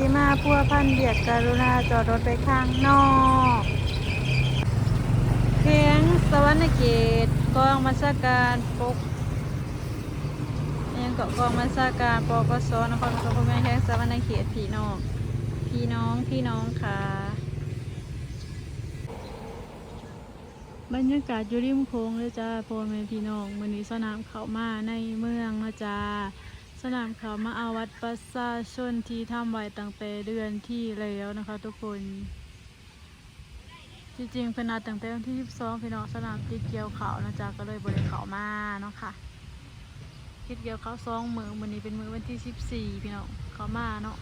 สีมาพัวพันเบียดกรุณาจอดรถไปข้างนอกเพียงสวรรณเกตกองมาชาการปกยังเกาะกองมาชาการปกสนครปฐมแม่แข้งสวรรณเขตพี่น้องพี่น้องพี่น้องค่ะบรรยากาศอยู่ริมโค้งเลยจ้าพ่อแม่พี่น้องมื้อนี้สนามเขามาในเมืองนะจ้า สนามเขามาเอาวัดประชาชนที่ทำไว้ตั้งแต่เดือนที่แล้วนะคะ ทุกคนจริงๆเป็นนัดตั้งแต่วันที่22พี่น้องสนามติดเกี่ยวเขานะจ๊ะก็เลยบริเขามาเนาะค่ะติดเกี่ยวเขาสองมือมื้อนี้เป็นมือวันที่ 14 พี่น้องเขามาเนาะ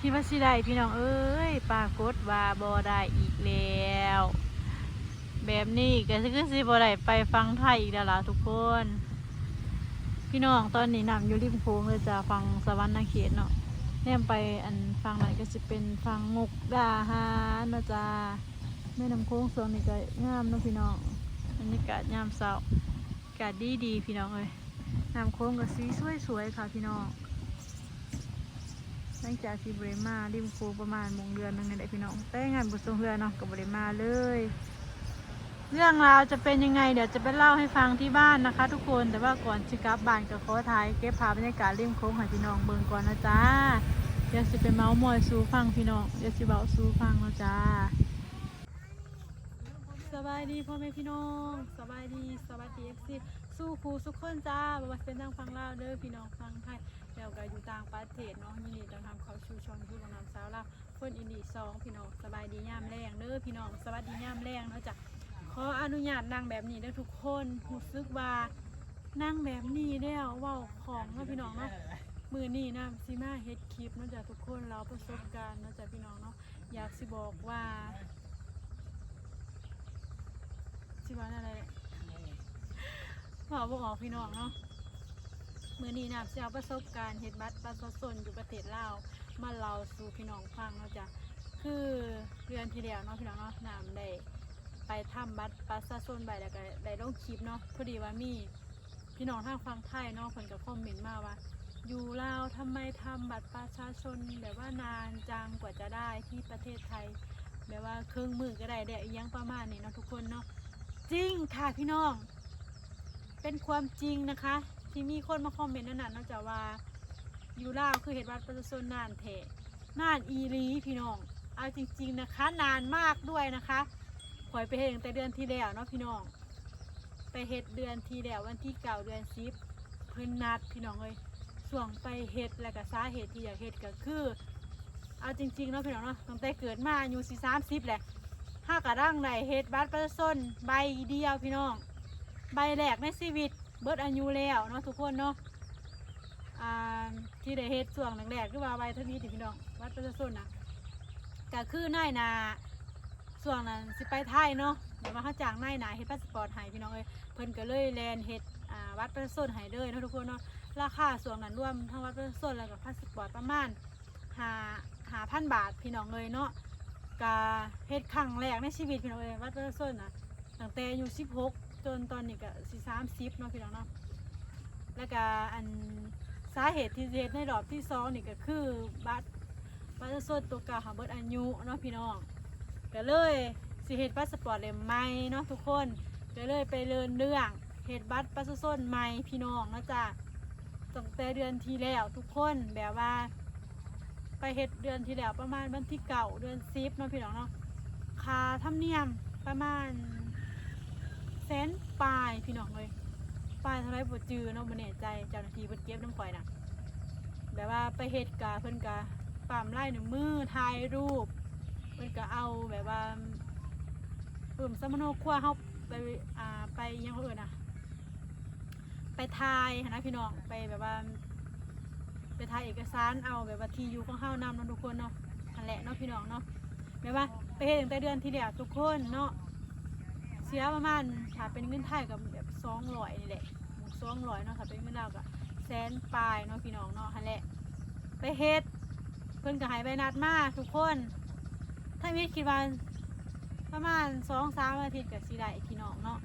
คิดว่าสิได้พี่น้องเอ้ยปรากฏว่าบ่ได้อีกแล้ว แบบนี้ก็คือสิบ่ได้ไปฟังไทยอีกแล้วล่ะทุกคน พี่น้องตอนนี้นำอยู่ริมโค้งเลยจะฟังสวรรค์นาเขตเนาะแนมไปอันฟังนั้นก็จะเป็นฟังงกดาหารนะจ๊ะแม่น้ำโค้งสวนนี่ก็งามเนาะพี่น้องบรรยากาศยามเช้าอากาศดีดีๆพี่น้องเอ้ยน้ำโค้งก็สีสวยๆค่ะพี่น้องหลังจากที่บริมาริมโค้งประมาณมงเดือนนึงนี่แหละพี่น้องแต่งานบุษงเรือเนาะกับบริมาเลย เรื่องราวจะเป็นยังไง เดี๋ยวจะไปเล่าให้ฟังที่บ้านนะคะ ทุกคนแต่ว่าก่อนสิกลับบ้านก็ขอถ่ายเก็บภาพบรรยากาศริมโค้งให้พี่น้องเบิ่งก่อนนะจ๊ะเดี๋ยวสิไปเมาส์มอยสู่ฟังพี่น้องเดี๋ยวสิเบาสู่ฟังนะจ๊ะสบายดีพ่อแม่พี่น้องสบายดีสวัสดีเอฟซีสู้ครูสุกคนจ้าบ่ว่าเป็นทางฟังเล่าเด้อพี่น้องฟังไทยแล้วก็อยู่ต่างประเทศเนาะยินดีต้อนรับเข้าสู่ช่องยูทูบของน้ำสาวลาวคนอินดีสองพี่น้องสบายดียามแรงเด้อพี่น้องสวัสดียามแรงเนาะจ้ะ ขออนุญาตนั่งแบบนี้เด้ทุกคนรู้สึกว่านั่งแบบนี้แล้วเว้าของเนาะพี่น้องเนาะมือนี้นะสิมาเฮ็ดคลิปเนาะจ้ะทุกคนเราประสบการณ์เนาะจ้ะพี่น้องเนาะอยากสิบอกว่าสิว่าอะไรบอกบอกพี่น้องเนาะมือนี้นะสิเอาประสบการณ์เฮ็ดบัตรประชาชนอยู่ประเทศลาวมาเล่าสู่พี่น้องฟังเนาะจ้ะคือเดือนที่แล้วเนาะพี่น้องเนาะน้ำได้ ไปทำบัตรประชาชนใบแล้วก็ได้ลงคลิปเนาะพอดีว่ามีพี่น้องทางฟังไทยเนาะคนก็คอมเมนต์มาว่า อยู่ลาวทำไมทำบัตรประชาชนแบบว่านานจังกว่าจะได้ที่ประเทศไทยแบบว่าเครึ่องมือก็ได้ได้ยังประมาณนี้เนาะทุกคนเนาะจริงค่ะพี่น้อง เป็นความจริงนะคะ ที่มีคนมาคอมเมนต์นั่นน่ะนอกจากว่าอยู่ลาวคือเห็นบัตรประชาชนนานเทนานอีหลีพี่น้องเอาจริง ๆนะคะ นานมากด้วยนะคะ ข่อยไปเฮ็ดตั้งแต่เดือนที่แล้วเนาะพี่น้อง ไปเฮ็ดเดือนที่แล้ววันที่เก่าเดือนสิบเพิ่นนัดพี่น้องเอ้ยส่วงไปเฮ็ดแล้วก็สาเหตุที่อยากเฮ็ดก็คือ เอาจริงๆเนาะพี่น้องเนาะตั้งแต่เกิดมาอายุสี่สามสิบแหละถ้ากระร่างใดเฮ็ดบัตรประชาชนใบเดียวพี่น้อง ใบแรกในชีวิตเบิดอายุแล้วเนาะทุกคนเนาะอ่าที่ได้เฮ็ดส่วงแรกๆคือว่าใบเท่านี้ติพี่น้องบัตรประชาชนนะก็คือนายนา ส่วนนั้นสิไปไทยเนาะเดี๋ยวมาเขาจ้างนายหนาเฮ็ดพาสปอร์ตให้พี่น้องเอ้ยเพิ่นก็เลยแลนเฮ็ดอ่าวัดประชาชนให้เลยเนาะทุกคนเนาะราคาส่วนนั้นรวมทั้งวัดประชาชนแล้วก็พาสปอร์ตประมาณหาหาพันบาทพี่น้องเลยเนาะกาเฮ็ดครั้งแรกในชีวิตพี่น้องเอ้ยวัดประชาชนน่ะตั้งแต่อายุ16 จนตอนนี้ก็สิ30เนาะพี่น้องเนาะแล้วก็อันสาเหตุที่เฮ็ดในรอบที่สองนี่ก็คือบัตรประชาชนตัวก่างเบิดอายุเนาะพี่น้อง ก็เลยสิเฮ็ดพาสปอร์ตเล่มใหม่เนาะทุกคนก็เลยไปเรียนเรื่องเฮ็ดบัตรประชาชนใหม่พี่น้องเนาะจ้ะตั้งแต่เดือนที่แล้วทุกคนแบบว่า ไปเฮ็ดเดือนที่แล้วประมาณวันที่เก่าเดือนซิปเนาะพี่น้องเนาะค่าธรรมเนียมประมาณแสนปลายพี่น้องเลยปลายเท่าไรบ่จือเนาะบ่แน่ใจเจ้าหน้าที่เพิ่นเก็บน้ำข่อยนะแบบว่าไปเฮ็ดกะเพิ่นกะปั๊มลายนิ้วมือถ่ายรูป เพิ่นก็เอาแบบว่าเพิ่มสมโนครัวเฮาไปอ่าไปยังเขาเอิ้นอะ ไปทายหั้นนะพี่น้องไปแบบว่า ไปถ่ายเอกสารเอาแบบว่าทีอยู่ของเฮานำเนาะทุกคนเนาะนั่นแหละเนาะพี่น้องเนาะแบบว่าไปเฮ็ดตั้งแต่เดือนที่แล้วทุกคนเนาะเสียประมาณถ้าเป็นเงินไทยกับแบบ200นี่แหละ200เนาะถ้าเป็นเงินลาวก็แสนปลายเนาะพี่น้องเนาะนั่นแหละไปเฮ็ดเพิ่นก็ให้ใบนัดมาทุกคน ถ้ามีคิดว่าประมาณสองสามอาทิตย์กับสิได้พี่น้องเนาะ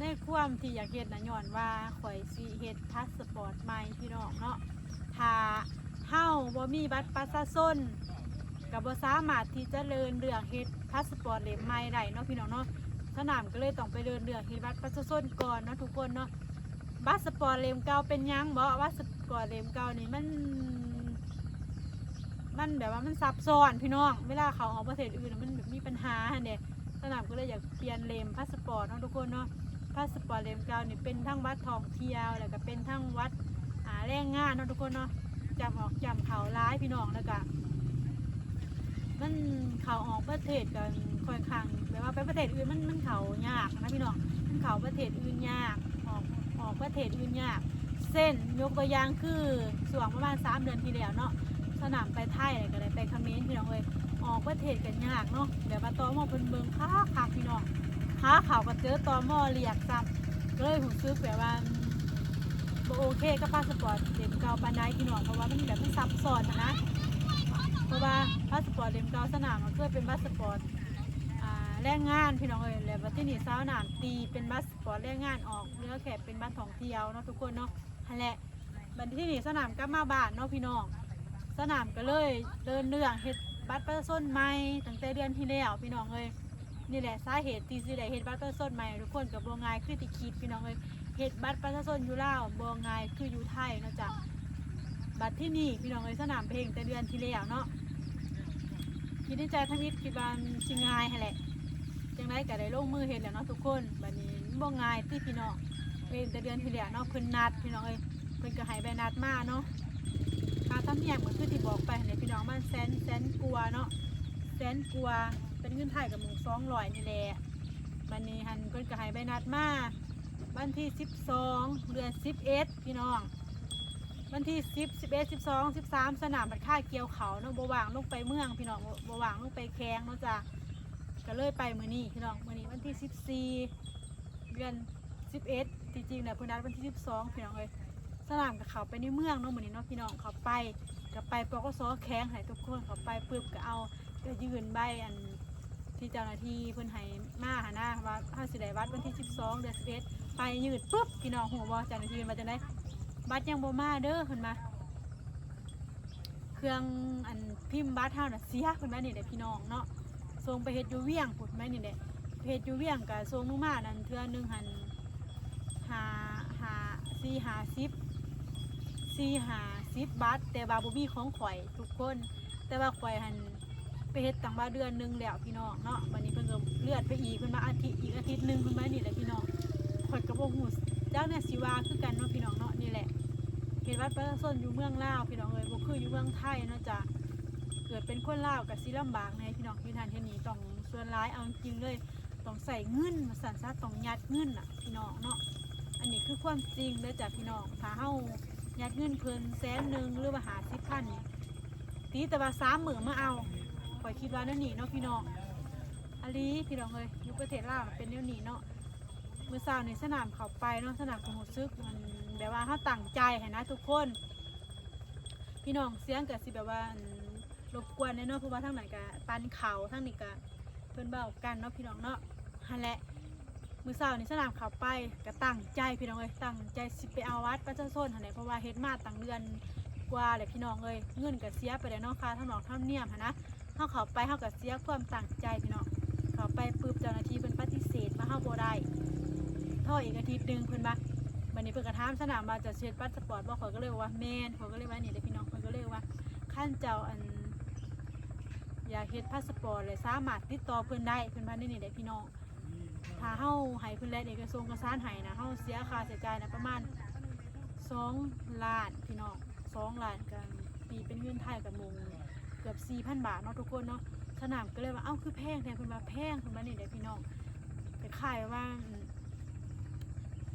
ในความที่อยากเฮ็ดนะย้อนว่าข่อยสิเฮ็ดพาสปอร์ตใหม่พี่น้องเนาะถ้าเฮาบ่มีบัตรประชาชนก็บ่สามารถที่จะเดินเรื่องเฮ็ดพาสปอร์ตเล่มใหม่ได้เนาะพี่น้องเนาะสนามก็เลยต้องไปเดินเรื่องเฮ็ดบัตรประชาชนก่อนเนาะทุกคนเนาะบัตรสปอร์ตเล่มเก่าเป็นยังบ่บัตรสปอร์ตเล่มเก่านี่มัน มันแบบว่ามันซับซ้อนพี่น้อง เวลาเขาออกประเทศอื่นน่ะมันแบบมีปัญหาเนี่ยสนามก็เลยอยากเปลี่ยนเลมพาสปอร์ตเนาะทุกคนเนาะ พาสปอร์ตเลมเก่านี่เป็นทั้งวัดทองเที่ยว แล้วก็เป็นทั้งวัดหาแรงงานเนาะทุกคนเนาะจำออกจำเขาร้ายพี่น้องแล้วก็มันเขาออกประเทศกันค่อนข้างแบบว่าไปประเทศอื่นมันมันเขายากนะพี่น้องมันเขาประเทศอื่นยากออกออกประเทศอื่นยาก เส้นยกตัวอย่างคือส่วงประมาณสามเดือนที่แล้วเนาะ สนามไปไทยอะไรก็ได้ไปเขมรพี่น้องเลยออกประเทศกันยากเนาะเดี๋ยวมาตอมอเป็นเมืองค้าขากพี่น้องค้าข่าวก็เจอตอมอเรียกซ้ำก็เลยผมซื้อแบบว่าโอเคกับพาสปอร์ตเล่มเก่าปานใดพี่น้องเพราะว่ามันแบบมันซับซ้อนอะนะเพราะว่าพาสปอร์ตเล่มเก่าสนามมันเคยเป็นพาสปอร์ตแรงงานพี่น้องเลยแล้วที่นี่สาวนามตีเป็นพาสปอร์ตแรงงานออกเหลือแค่เป็นบ้านท่องเที่ยวเนาะทุกคนเนาะนั่นแหละบัดที่นี่สนามกลับมาบ้านเนาะพี่น้อง สนามก็เลยเดินเรื่องเฮ็ดบัตรประชาชนใหม่ตั้งแต่เดือนที่แล้วพี่น้องเลยนี่แหละสาเหตุที่สิได้เฮ็ดบัตรประชาชนใหม่ทุกคนกับบ่ง่ายคือที่คิดพี่น้องเลยเฮ็ดบัตรประชาชนอยู่ลาวบ่ง่ายคืออยู่ไทยนะจ๊ะบัตรที่นี่พี่น้องเลยสนามเพลงแต่เดือนที่แล้วเนาะคิดในใจทวิตคิดว่าสิง่ายแหละจังไดก็ได้ลงมือเฮ็ดแล้วเนาะทุกคนบัดนี้บ่ง่ายที่พี่น้องเพลงแต่เดือนที่แล้วเนาะเพิ่นนัดพี่น้องเอ้ยเพิ่นก็ให้ใบนัดมาเนาะ ค่าธรรมเนียมก็คือที่บอกไปในพี่น้องมันแสนแสนกลัวเนาะแสนกลัวเป็นเงินไทยกับหมูสองร้อยนี่แหละวันนี้หันเพิ่นก็ให้ใบนัดมาวันที่สิบสองเดือนสิบเอ็ดพี่น้อง วันที่สิบสิบเอ็ดสิบสองสิบสามสนามบัดค่าเกี่ยวเขาเนาะบว่างลงไปเมืองพี่น้องบว่างลงไปแข้งเนาะจ้ะก็เลยไปมือนี้พี่น้องมือนี้วันที่สิบสี่เดือนสิบเอ็ดจริงเนี่ยพิ่นนัดวันที่สิบสองพี่น้องเลย สนามกับเขาไปในเมืองเนาะเหมือนนี้เนาะพี่น้องเขาไปกับไปปกสแข้งให้ทุกคนเขาไปปึ๊บก็เอาก็ยืนใบอันที่เจ้าหน้าที่เพิ่นให้มาหาหน้าว่าถ้าสิได้วัดวันที่ 12 เดือน11ไปยืนปึ๊บพี่น้องหัวบ่เจ้าหน้าที่มาจังได๋บัตรยังบ่มาเด้อเพิ่นมาเครื่องอันพิมพ์บัตรเฮาน่ะเสียเพิ่นมานี่แหละพี่น้องเนาะส่งไปเฮ็ดอยู่เวียงพุ่นแม่นี่แหละเฮ็ดอยู่เวียงก็ส่งลงมานั่นเทื่อหนึงหันหาหาสี่หา สี่หาสิบบาทแต่ว่าบ่มีของข่อยทุกคน แต่ว่าข่อยหันไปเฮ็ดตั้งมาเดือนหนึงแล้วพี่น้องเนาะวันนี้เพิ่นก็เลือนไปอีกเพิ่นมาอาทิตย์อีกอาทิตย์หนึงเพิ่นมานี่แหละพี่น้องข่อยก็บ่ฮู้จักเนี่ยสิว่าคือกันเนาะพี่น้องเนาะนี่แหละเฮ็ดวัดประชาชนอยู่เมืองลาวพี่น้องเอ้ยบ่คืออยู่เมืองไทยเนาะจ้ะเกิดเป็นคนลาวก็สิลำบากแน่พี่น้องที่ทานเที่นี่ต้องส่วนร้ายเอาจริงเลยต้องใส่เงินมาสั่นซะต้องยัดเงินน่ะพี่น้องเนาะอันนี้คือความจริงเด้อจ้ะพี่น้องถ้าเฮา ยัดเงินเพิ่นแสนหนึ่งหรือว่าหาสิบพันนี่ตีแต่ว่าสามหมื่นมาเอาข่อยคิดว่านั่นนี่เนาะพี่น้องอันนี้พี่น้องเลยอยุคประเทศลาวเป็นแนวนี้เนาะมือสาวในสนามเขาไปเนาะสนามของหูซึกมันแบบว่าเขาตั้งใจให้นะทุกคน พี่น้องเสียงกับสิแบบว่ารบกวนเนาะเพราะว่าทั้งไหนกะปันเขาทั้งนี้กะเพิ่อนเบากันเนาะพี่น้องเนาะฮันแหละ มือเสาร์นี่สนามขับไปก็ตั้งใจพี่น้องเอ้ยตั้งใจสิไปเอาวัดประชาชนหันแหละเพราะว่าเฮ็ดมาตั้งเดือนกว่าเลยพี่น้องเอ้ยเงินก็เสียไปแล้วเนาะค่าทั้งนอกทั้งเนียมหันนะเฮาเข้าไปเฮาก็เสียความตั้งใจพี่น้องเข้าไปปึ๊บเจ้าหน้าที่เพิ่นปฏิเสธมาเฮาบ่ได้ท่ออีกอาทิตย์หนึงเพิ่นว่าบัดนี้เพิ่นก็ถามสนามว่าจะเช็ดพาสปอร์ตบ่ข่อยก็เลยว่าแม่นข่อยก็เลยว่านี่เด้พี่น้องข่อยก็เลยว่าขั้นเจ้าอันอยากเฮ็ดพาสปอร์ตเลยสามารถติดต่อเพิ่นได้เพิ่นว่านี่นี่เด้พี่น้อง ถ้าเฮาให้เพิ่นแลกเอกสารเอกสารให้นะเฮาเสียค่าใช้จ่ายนะประมาณ2ล้านพี่น้อง2ล้านกันตีเป็นเงินไทยกับมุงเกือบ4,000บาทเนาะทุกคนเนาะสนามก็เลยว่าเอ้าคือแพงแท้เพิ่นว่าแพงเพิ่นว่านี่เด้พี่น้องแต่ขายว่าอืม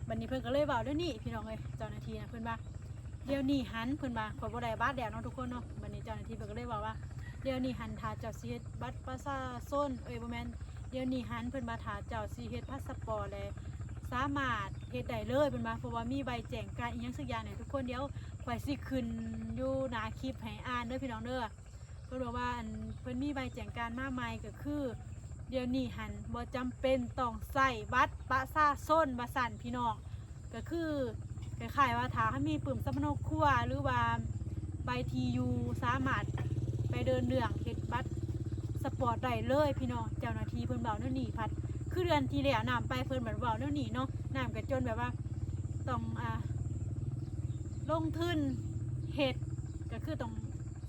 บัดนี้เพิ่อนก็เลยเว้าดี๋ยนี้พี่น้องเอ้ยเจ้าหน้าที่นะเพิ่อนว่าเดี๋ยวนี้หันเพิ่อนว่าขอบ่ได้บาแล้วเนาะทุกคนเนาะบัดนี้เจ้าหน้าที่เพิ่อนก็เลยเว้าว่าเดี๋ยวนี้หันถ้าเจ้าสิเฮ็ดบัตรประชาชนเอ้ยบ่แมน เดี๋ยวนี้หันเพิ่นมาถาเจ้าสิเฮ็ดพาสปอร์ตเลยสามารถเฮ็ดได้เลยเพิ่นมาเพราะว่ามีใบแจ้งการอีหยังสักอย่างเนี่ยทุกคนเดี๋ยวข่อยสิขึ้นอยู่หน้าคลิปให้อ่านเด้อพี่น้องเด้อเพิ่นบอกว่าอันเพิ่นมีใบแจ้งการมาใหม่ก็คือ เดี๋ยวนี้หันบ่จำเป็นต้องใส่บัตรประชาชนบ่สั่นพี่น้องก็คือคล้ายๆว่าถ้ามีปุ่มสำเนาครัวหรือว่าใบทียูสามารถไปเดินเรื่องเฮ็ดบัตร สปอร์ตได้เลยพี่น้องเจ้าหน้าที่เพิ่นเบาเนั่นนี่พัด คือเดือนที่แล้วน้ำไปเพิ่นบัดเบาเนั่นนี่เนาะน้ำก็จนแบบว่าต้องอ่าลงทุนเฮ็ดก็คือต้อง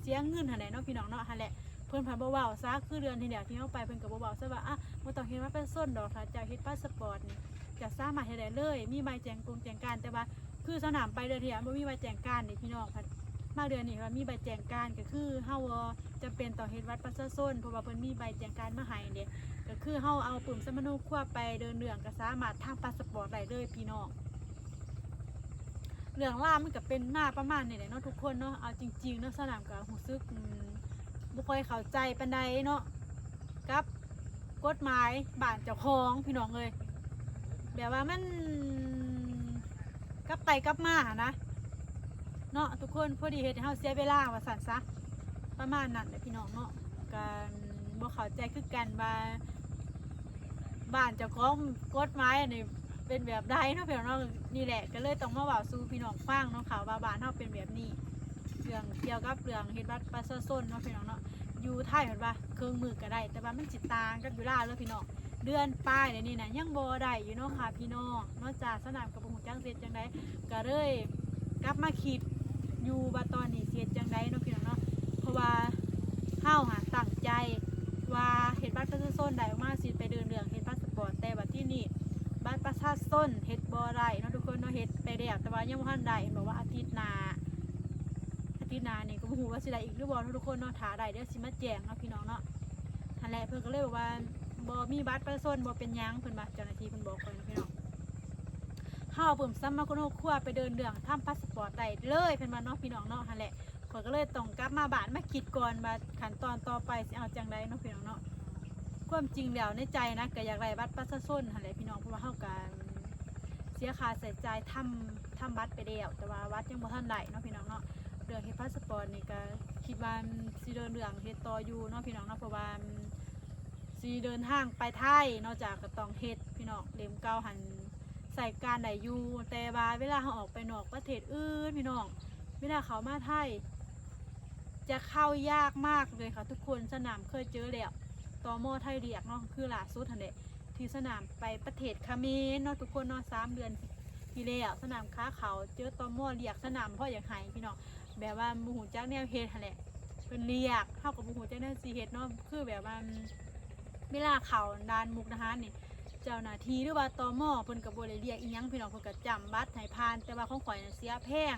เสียเงินหันแหละเนาะพี่น้องเนาะหันแหละเพิ่นพันเว้าซะคือเดือนที่แล้วที่เฮาไปเพิ่นก็บ่เว้าซะว่าอะบ่ต้องเฮ็ดว่าเป็นส้นดอกถ้าจะเฮ็ดพาสปอร์ตนี่จะสามารถเฮ็ดได้เลย มีใบแจงกงแจงการแต่ว่าคือสนามไปเดือนที่แล้วบ่มีใบแจงการนี่พี่น้องพัด มาเดือนนี้ว่ามีใบแจ้งการก็คือเฮาจำเป็นต้อเฮ็ดวัดประชาชนเพราะว่าเพิ่นมีใบแจ้งการมาให้เด้ก็คือเฮาเอาปุ่มสมโนครัวไปเดินเรื่องก็สามารถทางพาสปอร์ตได้เลยพี่น้องเรื่องล่ามันก็เป็นมาประมาณนี้แหละเนาะทุกคนเนาะเอาจริงๆเนาะสนามก็รู้สึกบ่ค่อยเข้าใจปานใดเนาะกับกฎหมายบ้านเจ้าของพี่น้องเลยแบบว่ามันกับไปกับมานะ เนาะทุกคนพอดีเฮ็ดให้เฮาเสียเวลาว่าสั่นซะประมาณนั้นแหละพี่น้องเนาะกันบ่เข้าใจคือกันว่าบ้านเจ้าของกฎหมายอันนี้เป็นแบบใดเนาะพี่น้องนี่แหละก็เลยต้องมาเว่าสู่พี่น้องฟังเนาะค่ะว่าบ้านเฮาเป็นแบบนี้เรื่องเกี่ยวกับเรื่องเฮ็ดบัตรประชาชนเนาะพี่น้องเนาะอยู่ไทยเห็นว่าเครื่องมือก็ได้ แต่ว่ามันจิตต่างกับอยู่ลาวเลยพี่น้องเดือนป้ายเดี๋ยวนี้นะยังบ่ได้อยู่เนาะค่ะพี่น้องนอกจากสนามกับผู้จักเสร็จจังไดก็เลยกลับมาคิด อยู่ว่าตอนนี้เสร็จจังไดเนาะพี่น้องเนาะเพราะว่าเฮาหาตั้งใจว่าเฮ็ดบัตรประชาชนได้ออกมาสิไปเดินเรื่องเฮ็ดพาสปอร์ตแต่ว่าที่นี่บัตรประชาชนเฮ็ดบ่ได้เนาะทุกคนเนาะเฮ็ดไปแล้วแต่ว่ายังบ่ทันได้เห็นบอกว่าอาทิตย์หน้าอาทิตย์หน้านี่ก็บ่ฮู้ว่าสิได้อีกหรือบ่เนาะทุกคนเนาะถ้าได้เดี๋ยวสิมาแจ้งเนาะพี่น้องเนาะนั่นแหละเพิ่นก็เลยบอกว่าบ่มีบัตรประชาชนบ่เป็นหยังเพิ่นว่าเจ้าหน้าที่เพิ่นบอกก่อนนพี่น้องาเพิ่มซ้ำมาคนโครัวไปเดินเรื่องทำพาสปอร์ตได้เลยเพิ่นว่าเนาะพี่น้องเนาะนั่นแหละข้อยก็เลยต้องกลับมาบ้านมาคิดก่อนว่าขั้นตอนต่อไปสิเอาจังไดเนาะพี่น้องเนาะความจริงแล้วในใจนะก็อยากได้บัตรประชาชนหั่นแหละพี่น้องเพราะว่าเฮากันเสียค่าใช้จ่ายทำทำบัตรไปแล้วแต่ว่าวัดยังบ่ทันได้เนาะพี่น้องเนาะเรื่องเฮ็ดพาสปอร์ตนี่ก็คิดว่าสิเดินเรื่องเฮ็ดต่ออยู่เนาะพี่น้องเนาะเพราะว่าสิเดินทางไปไทยนอกจากก็ต้องเฮ็ดพี่น้องเล่มเก่าหัน ส่การได้อยู่แต่ว่าเวลาเราออกไปนอกประเทศอื่นพี่น้องเวลาเขามาไทย จะเข้ายากมากเลยค่ะทุกคนสนามเคยเจอแล้วตอมอไทยเรียกเนาะคือล่าสุดทันเดะที่สนามไปประเทศเมรเนาะทุกคนเนาะสามเดือนที่แล้วสนามค้าเขาเจอตอมอเรียกสนามพ่ออยากหายพี่น้องแบบว่าบูหูจักแนวเฮ็ดทันแหละเป็นเรียกเท่ากับบูหูจักแนวสีเฮ็ดเนาะคือแบบว่าเวลาเขาดานมุกนะฮะนี่ เจ้าหน้าที่หรือว่าตอมอเพิ่นกับโบได้เรียกอีหยังพี่น้องเพิ่นก็จำบัตรให้ผ่าน แต่ว่าของข่อยน่ะเสียแพง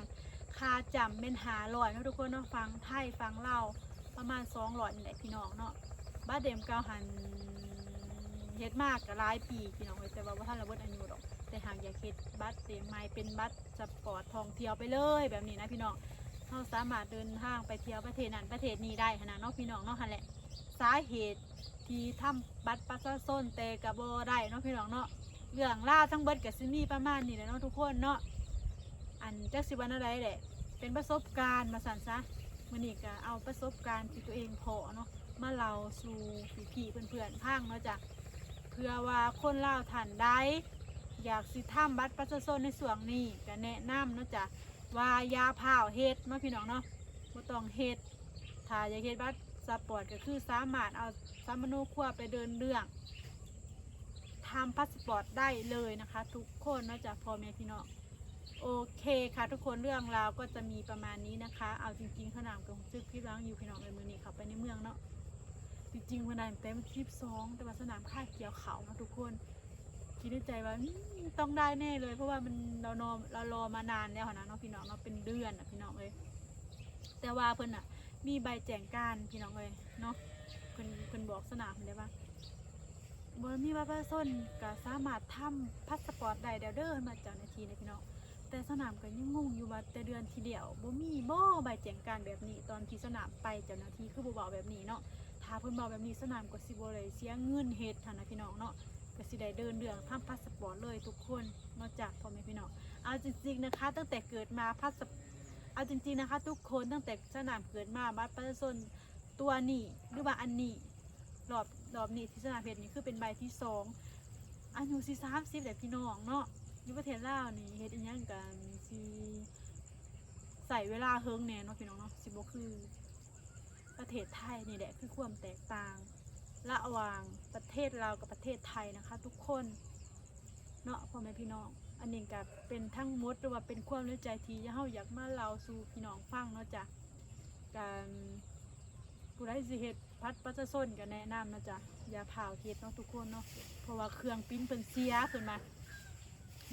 ค่าจำเป็นหาลอยเนาะทุกคนเนาะฟังไทยฟังเล่าวประมาณสองร้อยนี่แหละพี่น้องเนาะบ้านเดมเกาหันเฮ็ดมากก็หลายปีพี่น้องเอ้ยแต่ว่าบ่ทันระเบิดอายุดอกแต่หากอยากเฮ็ดบัตรเต็มใหม่เป็นบัตรสปอร์ตท่องเที่ยวไปเลยแบบนี้นะพี่น้องเราสามารถเดินทางไปเที่ยวประเทศนั้นประเทศนี้ได้ขนาดเนาะพี่น้องเนาะหั่นแหละสาเหตุ ที่ทำบัตรประชาชนแต่ก็บ่ได้เนาะพี่น้องเนาะเรื่องราทั้งเบิดก็สิมี่ประมาณนี้แหละเนาะทุกคนเนาะอันจักสิวันอะไรแหละเป็นประสบการณ์มาสั่นซะมื้อนี้ก็เอาประสบการณ์ที่ตัวเองพอเนาะมาเล่าสู่พี่ๆเพื่อนๆพังเนาะจ้ะเพื่อว่าคนเล่าท่านใดอยากสิทำบัตรประชาชนในส่วนนี้ก็แนะนำเนาะจ้ะว่ายาพาเฮ็ดเนาะพี่น้องเนาะบ่ต้องเฮ็ดถ้าอยากเฮ็ดบัตร สปอร์ตก็คือสามารถเอาสามโนครัวไปเดินเรื่องทำพาสปอร์ตได้เลยนะคะ ทุกคนเนาะจ้ะพ่อแม่พี่น้องโอเคค่ะ ทุกคนเรื่องราวก็จะมีประมาณนี้นะคะ เอาจริงๆขนามกับซึกพี่ร้างอยู่พี่น้องในมือนี้เขาไปในเมืองเนาะจริงๆวันนั้นเต็มคลิปสองแต่ว่าสนามค่ายเกี่ยวเขานะทุกคนคิดในใจว่าต้องได้แน่เลย เพราะว่ามันเรานอเรารอมานานแล้วนะเนาะพี่น้องเนาะเป็นเดือนอะพี่น้องเลยแต่ว่าเพิ่นอะ มีใบแจ้งการพี่น้องเลยเนาะเพิ่นเพิ่นบอกสนามเลยว่าบ่มีบัตรประชาชนก็สามารถทำพาสปอร์ตได้แล้วเด้อมาเจ้าหน้าที่นะพี่น้องแต่สนามก็ยังงงอยู่ว่าแต่เดือนทีเดียวบ่มีบ่ใบแจ้งการแบบนี้ ตอนที่สนามไปเจ้าหน้าที่คือบ่บอกแบบนี้เนาะถ้าเพิ่นบอกแบบนี้สนามก็สิบ่ได้เสียเงินเฮ็ดหั่นนะพี่น้องเนาะก็สิได้เดินเรื่องทำพาสปอร์ตเลยทุกคนนอกจากพ่อแม่พี่น้องเอาจริงๆนะคะ ตั้งแต่เกิดมาพาส เอาจริงๆนะคะ ทุกคนตั้งแต่สนามเกิดมาบัตรประชาชนตัวนี้หรือว่าอันนี้รอบรอบนี้ที่สนามเพชรนี่คือเป็นใบที่สองอายุสิ30แต่พี่น้องเนาะอยู่ประเทศลาวนี่เฮ็ดอีหยังกันสิส่เวลาเฮิงแน่เนาะพี่น้องเนาะสิบ่คือประเทศไทยนี่แหละคือความแตกต่าง ระหว่างประเทศลาวกับประเทศไทยนะคะ ทุกคนเนาะพ่อแม่พี่น้อง อันนี้ก็เป็นทั้งมดหรือว่าเป็นความในใจที่เฮาอยากมาเล่าสู่พี่น้องฟังเนาะจ้ะการผู้ใดสิเฮ็ดพัดปลาจะส้นก็แนะนำนะจ๊ะอย่าเผาเฮ็ดเนาะทุกคนเนาะเพราะว่าเครื่องปิ้นเพิ่นเสียเพิ่นมา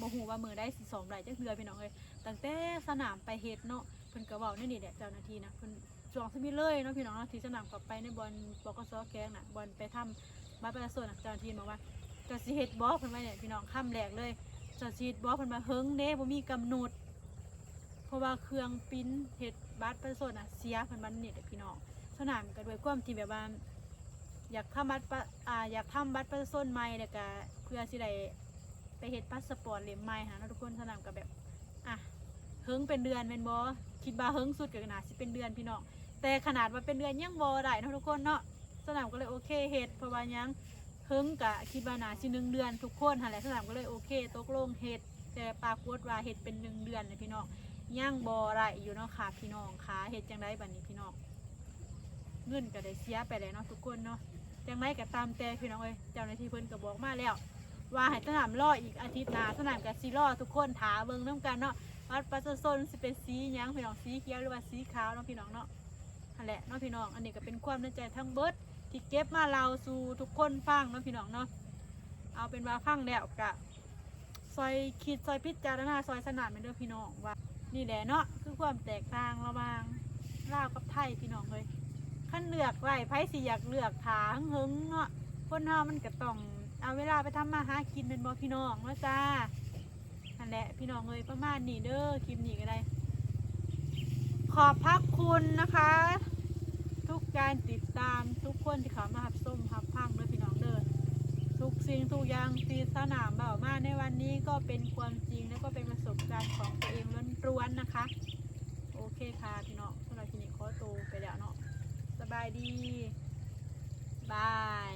บ่ฮู้ว่ามือได้สิสอมได้จักเทื่อพี่น้องเอ้ยตั้งแต่สนามไปเฮ็ดเนาะเพิ่นก็เว้าในนี่แหละเจ้าหน้าที่นะเพิ่นจองสมิเลยเนาะพี่น้องเนาะที่สนามกลับไปในบอลบกสแกงน่ะบอลไปทำบัตรประชาชนนะเจ้าหน้าที่บอกว่าจะสิเฮ็ดบ่เพิ่นว่าเนี่ยพี่น้องค่ำแรกเลย จะฉีดบอเพิ่นมาเฮิงเด้บ่มีกำหนด เพราะว่าเครื่องปริ้นเฮ็ดบัตรประชาชนอะเสียเพิ่นบันนี่เด้อพี่น้องสนามก็ด้วยความที่แบบว่าอยากทำบัตรประอ่าอยากทำบัตรประชาชนใหม่แล้วก็เพื่อสิได้ไปเฮ็ดพาสปอร์ตเล่มใหม่หาเนาะทุกคนสนามก็แบบอะเฮิงเป็นเดือนแม่นบ่คิดว่าเฮิงสุดก็น่าสิเป็นเดือนพี่น้องแต่ขนาดว่าเป็นเดือนยังบ่ได้เนาะทุกคนเนาะสนามก็เลยโอเคเฮ็ดเพราะว่ายัง เพิ่งกะคิดว่านาสิหนึ่งเดือนทุกคนหันแหละสนามก็เลยโอเคตกลงเฮ็ดแต่ปรากฏว่าเฮ็ดเป็นหนึ่งเดือนเลยพี่น้องย่างบอไรอยู่เนาะค่ะพี่น้องค่ะเฮ็ดจังไดบัดนี้พี่น้องเงินก็ได้เสียไปแล้วเนาะทุกคนเนาะจังไดก็ตามแต่พี่น้องเอ้ยเจ้าหน้าที่เพิ่นก็บอกมาแล้ว ว่าให้สนามรออีกอาทิตย์หน้าสนามก็สิรอทุกคนถาเบิ่งนํกันเนาะวัดประชาชนสิเป็นสีหยังพี่น้องสีเขียวหรือว่าสีขาวเนาะพี่น้องเนาะนั่นแหละเนาะพี่น้องอันนี้ก็เป็นความในใจทั้งเบิด ที่เก็บมาเราสู่ทุกคนฟังเนาะพี่น้องเนาะเอาเป็นว่าฟังแล้วกะซอยคิดซอยพิจารณาซอยสนานเป็นเด้อพี่น้องว่า นี่แหละเนาะคือความแตกต่างระหว่างลาวกับไทยพี่น้องเลยขั้นเลือกไรไผสิอยากเลือกถางหึงเนาะคนเฮามันก็ต้องเอาเวลาไปทำมาหากินเป็นบ่พี่น้องเนาะจ้านั่นแหละพี่น้องเลยประมาณนี้เด้อคลิปนี้ก็ได้ ขอบพระคุณนะคะ ทุกการติดตามทุกคนที่เขามาหับส้มหับพังเด้อพี่น้องเดินทุกสิ่งทุกอย่างที่สนามเบามาในวันนี้ก็เป็นความจริงและก็เป็นประสบการณ์ของตัวเองล้วนๆนะคะ โอเคค่ะพี่น้องสำหรับทีนี้ขอตัวไปแล้วเนาะสบายดีบาย